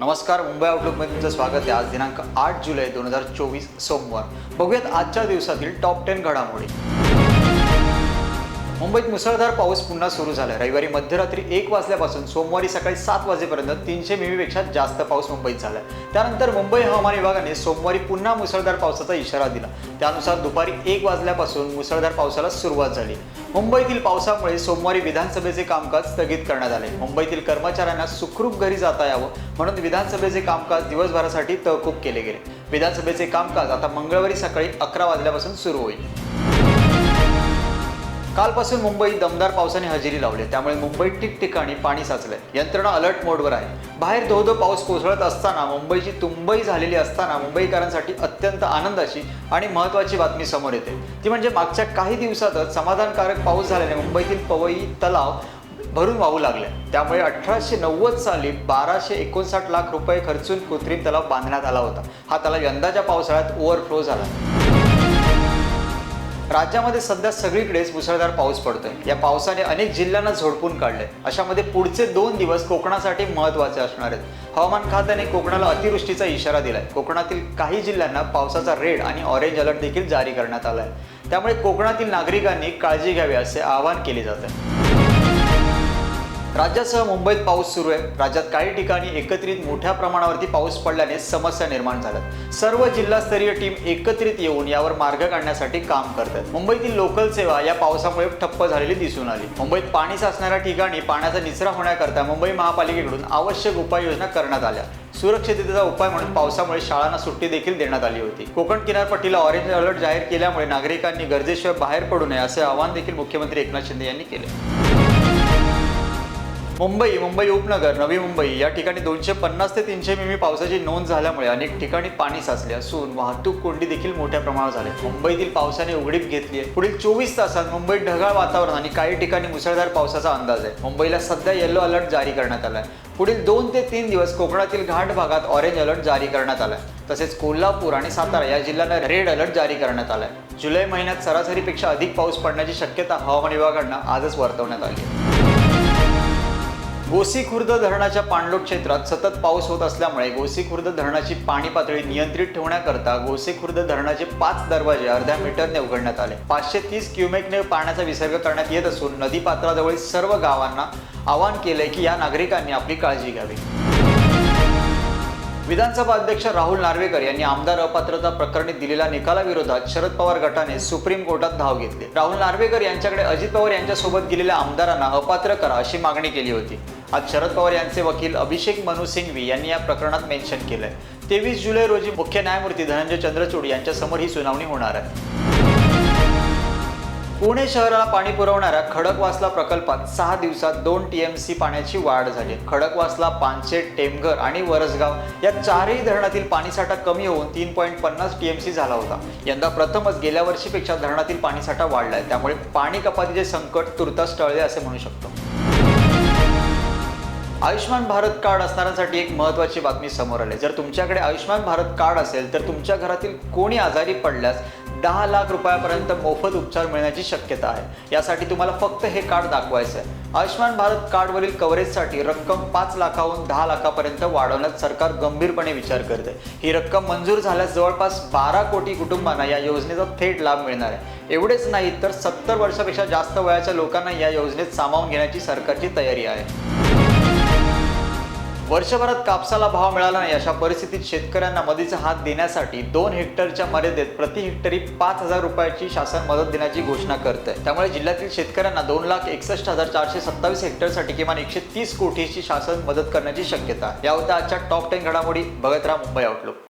नमस्कार मुंबई आउटलुकमध्ये तुमचं स्वागत आहे. आज दिनांक आठ जुलै दोन हजार चोवीस सोमवार. बघूयात आजच्या दिवसातील टॉप टेन घडामोडी. मुंबईत मुसळधार पाऊस पुन्हा सुरू झाला. रविवारी मध्यरात्री एक वाजल्यापासून सोमवारी सकाळी सात वाजेपर्यंत तीनशे मिमीपेक्षा जास्त पाऊस मुंबईत झाला. त्यानंतर मुंबई हवामान विभागाने सोमवारी पुन्हा मुसळधार पावसाचा इशारा दिला. त्यानुसार दुपारी एक वाजल्यापासून मुसळधार पावसाला सुरुवात झाली. मुंबईतील पावसामुळे सोमवारी विधानसभेचे कामकाज स्थगित करण्यात आले. मुंबईतील कर्मचाऱ्यांना सुखरूप घरी जाता यावं म्हणून विधानसभेचे कामकाज दिवसभरासाठी तहकूब केले गेले. विधानसभेचे कामकाज आता मंगळवारी सकाळी अकरा वाजल्यापासून सुरू होईल. कालपासून मुंबईत दमदार पावसाने हजेरी लावली. त्यामुळे मुंबईत ठिकठिकाणी पाणी साचलंय. यंत्रणा अलर्ट मोडवर आहे. बाहेर धो धो पाऊस कोसळत असताना मुंबईची तुंबई झालेली असताना मुंबईकरांसाठी अत्यंत आनंदाची आणि महत्त्वाची बातमी समोर येते. ती म्हणजे मागच्या काही दिवसातच समाधानकारक पाऊस झाल्याने मुंबईतील पवई तलाव भरून वाहू लागले. त्यामुळे अठराशे नव्वद साली बाराशे एकोणसाठ लाख रुपये खर्चून कृत्रिम तलाव बांधण्यात आला होता. हा तलाव यंदाच्या पावसाळ्यात ओव्हरफ्लो झाला. राज्यामध्ये सध्या सगळीकडेच मुसळधार पाऊस पडतोय. या पावसाने अनेक जिल्ह्यांना झोडपून काढले अशामध्ये पुढचे दोन दिवस कोकणासाठी महत्त्वाचे असणार आहेत. हवामान खात्याने कोकणाला अतिवृष्टीचा इशारा दिलाय. कोकणातील काही जिल्ह्यांना पावसाचा रेड आणि ऑरेंज अलर्ट देखील जारी करण्यात आला आहे त्यामुळे कोकणातील नागरिकांनी काळजी घ्यावी असे आवाहन केले जात आहे. राज्यासह मुंबईत पाऊस सुरू आहे. राज्यात काही ठिकाणी एकत्रित मोठ्या प्रमाणावरती पाऊस पडल्याने समस्या निर्माण झाल्यात. सर्व जिल्हास्तरीय टीम एकत्रित येऊन यावर मार्ग काढण्यासाठी काम करतात. मुंबईतील लोकल सेवा या पावसामुळे ठप्प झालेली दिसून आली. मुंबईत पाणी साचणाऱ्या ठिकाणी पाण्याचा निचरा होण्याकरता मुंबई महापालिकेकडून आवश्यक उपाययोजना करण्यात आल्या. सुरक्षिततेचा उपाय म्हणून पावसामुळे शाळांना सुट्टी देखील देण्यात आली होती. कोकण किनारपट्टीला ऑरेंज अलर्ट जाहीर केल्यामुळे नागरिकांनी गरजेशिवाय बाहेर पडू नये असे आवाहन देखील मुख्यमंत्री एकनाथ शिंदे यांनी केले. मुंबई मुंबई उपनगर नवी मुंबई. या ठिकाणी दोनशे पन्नास ते तीनशे मिमी पावसाची नोंद झाल्यामुळे अनेक ठिकाणी पाणी साचले असून वाहतूक कोंडी देखील मोठ्या प्रमाणात झाली. मुंबईतील पावसाने उघडीप घेतली आहे. पुढील चोवीस तासात मुंबईत ढगाळ वातावरण आणि काही ठिकाणी मुसळधार पावसाचा अंदाज आहे. मुंबईला सध्या येलो अलर्ट जारी करण्यात आला आहे पुढील दोन ते तीन दिवस कोकणातील घाट भागात ऑरेंज अलर्ट जारी करण्यात आलाय. तसेच कोल्हापूर आणि सातारा या जिल्ह्यांना रेड अलर्ट जारी करण्यात आलाय. जुलै महिन्यात सरासरीपेक्षा अधिक पाऊस पडण्याची शक्यता हवामान विभागांना आजच वर्तवण्यात आली गोसीखुर्द गोसी खुर्द धरणाच्या पाणलोट क्षेत्रात सतत पाऊस होत असल्यामुळे गोसी खुर्द धरणाची पाणी पातळी नियंत्रित ठेवण्याकरता गोसीखुर्द धरणाचे पाच दरवाजे अर्ध्या मीटरने उघडण्यात आले. पाचशे तीस क्युमेकने पाण्याचा विसर्ग करण्यात येत असून नदी पात्राजवळील सर्व गावांना आवाहन केले की या नागरिकांनी आपली काळजी घ्यावी. विधानसभा अध्यक्ष राहुल नार्वेकर यांनी आमदार अपात्रता प्रकरणी दिलेल्या निकालाविरोधात शरद पवार गटाने सुप्रीम कोर्टात धाव घेतली. राहुल नार्वेकर यांच्याकडे अजित पवार यांच्यासोबत गेलेल्या आमदारांना अपात्र करा अशी मागणी केली होती. आज शरद पवार यांचे वकील अभिषेक मनु सिंघवी यांनी या प्रकरणात मेन्शन केलंय. तेवीस जुलै रोजी मुख्य न्यायमूर्ती धनंजय चंद्रचूड यांच्यासमोर ही सुनावणी होणार आहे. पुणे शहराला पाणी पुरवणाऱ्या खडकवासला प्रकल्पात सहा दिवसात दोन टीएमसी पाण्याची वाढ झाली. खडकवासला पानशेत टेमघर आणि वरसगाव या चारही धरणातील पाणीसाठा कमी होऊन तीन पॉईंट पन्नास टीएमसी झाला होता. यंदा प्रथमच गेल्या वर्षीपेक्षा धरणातील पाणीसाठा वाढलाय. त्यामुळे पाणी कपातीचे संकट तुर्तास टळले असे म्हणू शकतो. आयुष्यमान भारत कार्ड असणाऱ्यांसाठी एक महत्त्वाची बातमी समोर आली. जर तुमच्याकडे आयुष्यमान भारत कार्ड असेल तर तुमच्या घरातील कोणी आजारी पडल्यास दहा लाख रुपयापर्यंत मोफत उपचार मिळण्याची शक्यता आहे. यासाठी तुम्हाला फक्त हे कार्ड दाखवायचं आहे आयुष्यमान भारत कार्डवरील कव्हरेजसाठी रक्कम पाच लाखाहून दहा लाखापर्यंत वाढवण्यात सरकार गंभीरपणे विचार करते. ही रक्कम मंजूर झाल्यास जवळपास बारा कोटी कुटुंबांना या योजनेचा थेट लाभ मिळणार आहे. एवढेच नाही तर सत्तर वर्षापेक्षा जास्त वयाच्या लोकांना या योजनेत सामावून घेण्याची सरकारची तयारी आहे. वर्षभरात कापसाला भाव मिळाला नाही अशा परिस्थितीत शेतकऱ्यांना मदतीचा हात देण्यासाठी दोन हेक्टरच्या मर्यादेत प्रति हेक्टरी पाच हजार रुपयाची शासन मदत देण्याची घोषणा करत आहे त्यामुळे जिल्ह्यातील शेतकऱ्यांना दोन लाख एकसष्ट हजार चारशे सत्तावीस हेक्टरसाठी किमान एकशे तीस कोटीची शासन मदत करण्याची शक्यता या होत्या आजच्या टॉप टेन घडामोडी. बघत राहा मुंबई आउटलुक